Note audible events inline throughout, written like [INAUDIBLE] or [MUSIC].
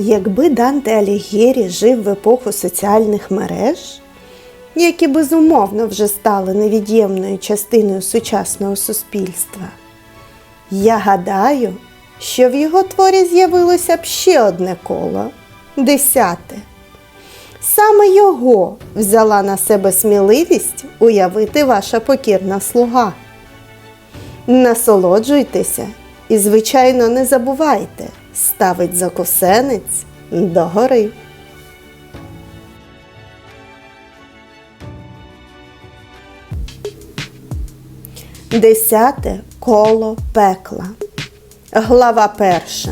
Якби Данте Алігєрі жив в епоху соціальних мереж, які безумовно вже стали невід'ємною частиною сучасного суспільства, я гадаю, що в його творі з'явилося б ще одне коло десяте. Саме його взяла на себе сміливість уявити ваша покірна слуга. Насолоджуйтеся і, звичайно, не забувайте ставить закусенець догори. Десяте коло пекла. Глава перша.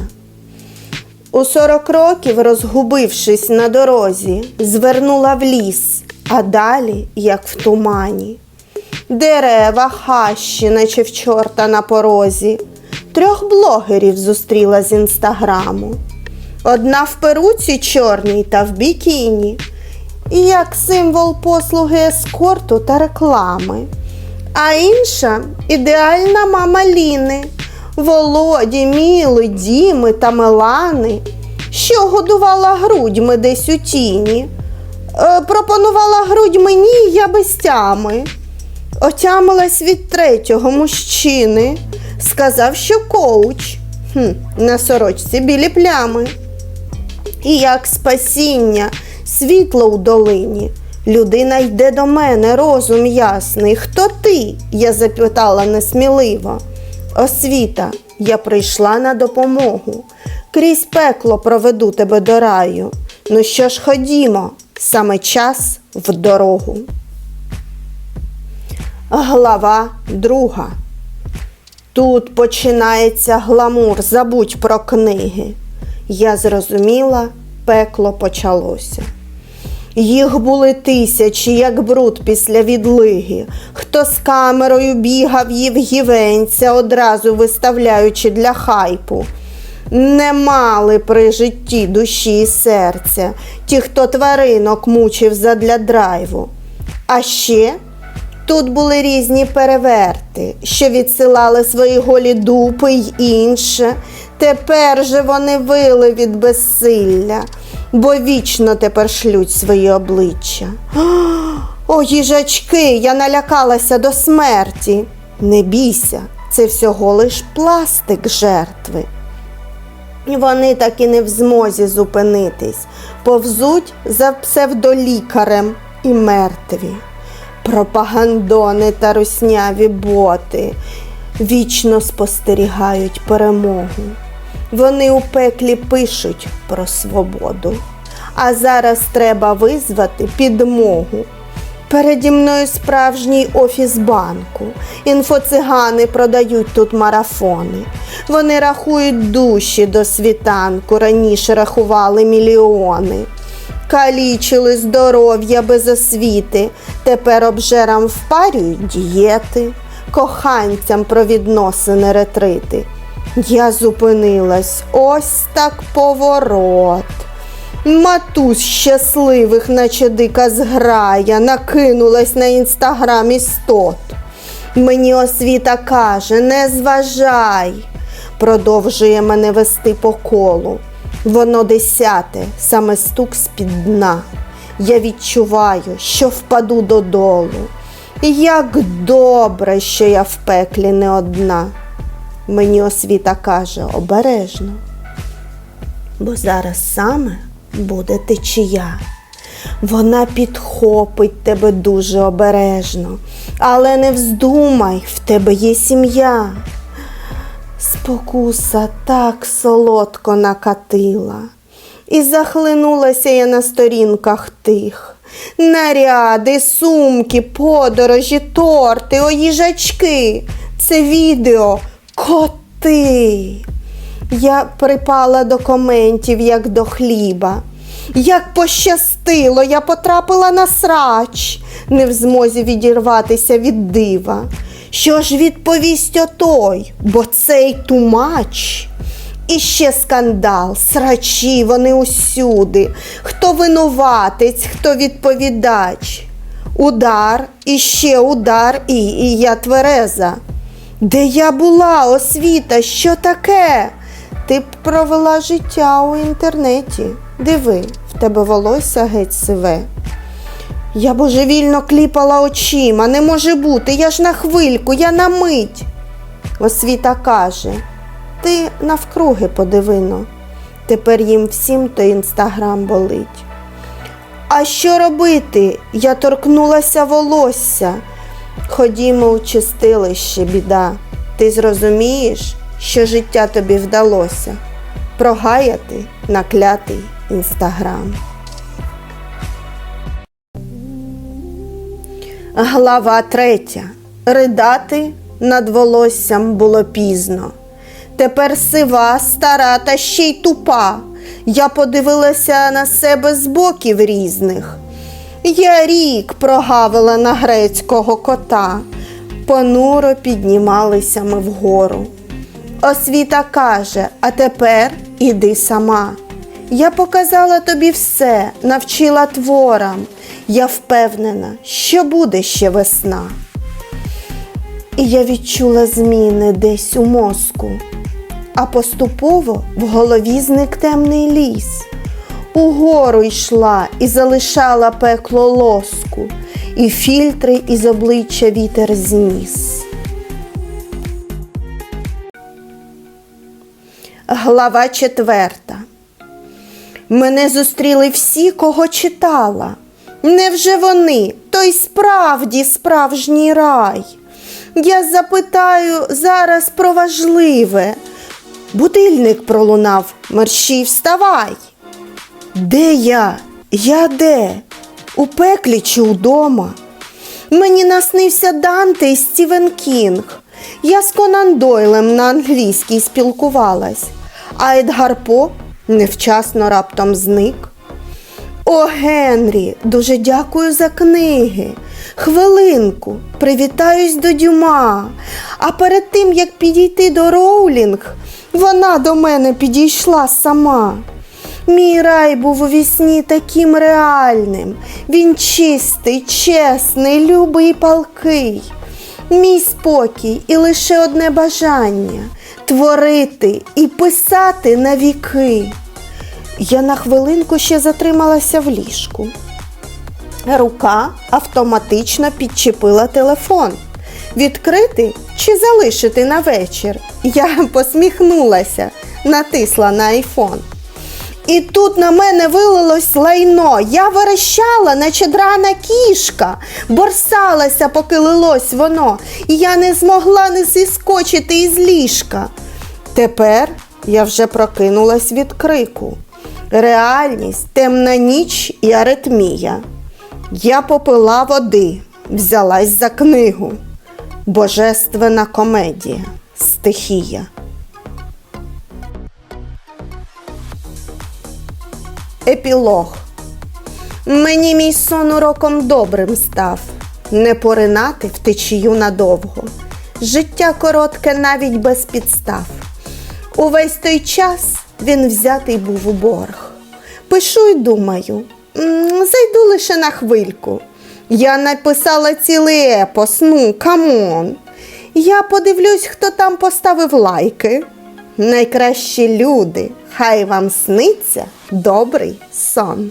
У сорок років, розгубившись на дорозі, звернула в ліс, а далі, як в тумані. Дерева, хащі, наче в чорта на порозі. Трьох блогерів зустріла з інстаграму. Одна в перуці чорній та в бікіні, і як символ послуги ескорту та реклами. А інша ідеальна мама Ліни, Володі, Міли, Діми та Мелани, що годувала грудьми десь у тіні. Е, пропонувала грудь мені, я без тями. Отямилась від третього мужчини. Сказав, що коуч. Хм, на сорочці білі плями. І як спасіння, світло у долині. Людина йде до мене, розум ясний. Хто ти? я запитала несміливо. Освіта, я прийшла на допомогу. Крізь пекло проведу тебе до раю. Ну що ж, ходімо, саме час в дорогу. Глава друга. Тут починається гламур, забудь про книги. Я зрозуміла, пекло почалося. Їх були тисячі, як бруд після відлиги. Хто з камерою бігав Євгівенця, одразу виставляючи для хайпу. Не мали при житті душі і серця, ті, хто тваринок мучив задля драйву. А ще Тут були різні переверти, що відсилали свої голі дупи й інше. Тепер же вони вили від безсилля, бо вічно тепер шлють свої обличчя. [GASPS] О, їжачки, я налякалася до смерті. Не бійся, це всього лиш пластик жертви. Вони так і не в змозі зупинитись, повзуть за псевдолікарем і мертві. Пропагандони та русняві боти вічно спостерігають перемогу. Вони у пеклі пишуть про свободу. А зараз треба визвати підмогу. Переді мною справжній офіс банку. Інфоцигани продають тут марафони. Вони рахують душі до світанку, раніше рахували мільйони. Калічили здоров'я без освіти, тепер обжерам впарюють дієти, коханцям про відносини ретрити. Я зупинилась, ось так поворот. Матусь щасливих, наче дика зграя, накинулась на інстаграм істот. Мені освіта каже, не зважай, продовжує мене вести по колу. Воно десяте, саме стук з-під дна. Я відчуваю, що впаду додолу. Як добре, що я в пеклі не одна. Мені освіта каже обережно, бо зараз саме буде течія. Вона підхопить тебе дуже обережно, але не вздумай, в тебе є сім'я. Спокуса так солодко накатила, і захлинулася я на сторінках тих. Наряди, сумки, подорожі, торти, о їжачки. Це відео коти. Я припала до коментів, як до хліба. Як пощастило, я потрапила на срач, не в змозі відірватися від дива. Що ж відповість отой, бо цей тумач. І ще скандал, срачі, вони усюди. Хто винуватець, хто відповідач. Удар, і ще удар, і, і я твереза. Де я була, освіта, що таке? Ти б провела життя у інтернеті. Диви, в тебе волосся геть сиве. Я божевільно кліпала очима, не може бути, я ж на хвильку, я на мить. Освіта каже, ти навкруги подивино. Тепер їм всім то інстаграм болить. А що робити? Я торкнулася волосся. Ходімо у чистилище, біда. Ти зрозумієш, що життя тобі вдалося прогаяти наклятий інстаграм. Глава третя. Ридати над волоссям було пізно. Тепер сива, стара та ще й тупа. Я подивилася на себе з боків різних. Я рік прогавила на грецького кота. Понуро піднімалися ми вгору. Освіта каже, а тепер іди сама. Я показала тобі все, навчила творам. Я впевнена, що буде ще весна. І я відчула зміни десь у мозку, а поступово в голові зник темний ліс. Угору йшла і залишала пекло лоску, і фільтри із обличчя вітер зніс. Глава четверта. Мене зустріли всі, кого читала. Невже вони, той справді справжній рай? Я запитаю зараз про важливе. Будильник пролунав, мерщій вставай. Де я? Я де? У пеклі чи удома? Мені наснився Данте і Стівен Кінг. Я з Конан Дойлем на англійській спілкувалась, а Едгар По невчасно раптом зник. О, Генрі, дуже дякую за книги. Хвилинку, привітаюсь до Дюма. А перед тим, як підійти до Роулінг, вона до мене підійшла сама. Мій рай був у вісні таким реальним. Він чистий, чесний, любий палкий. Мій спокій і лише одне бажання творити і писати на віки. Я на хвилинку ще затрималася в ліжку. Рука автоматично підчепила телефон. Відкрити чи залишити на вечір? Я [LAUGHS] посміхнулася, натисла на айфон. І тут на мене вилилось лайно. Я верещала, наче драна кішка, борсалася, поки лилось воно, і я не змогла не зіскочити із ліжка. Тепер я вже прокинулась від крику. Реальність, темна ніч і аритмія. Я попила води, взялась за книгу. Божественна комедія, стихія. Епілог. Мені мій сон уроком добрим став, не поринати в течію надовго. Життя коротке навіть без підстав. Увесь той час він взятий був у борг. Пишу й думаю, зайду лише на хвильку. Я написала цілий епос, ну камон. Я подивлюсь, хто там поставив лайки. Найкращі люди, хай вам сниться добрий сон.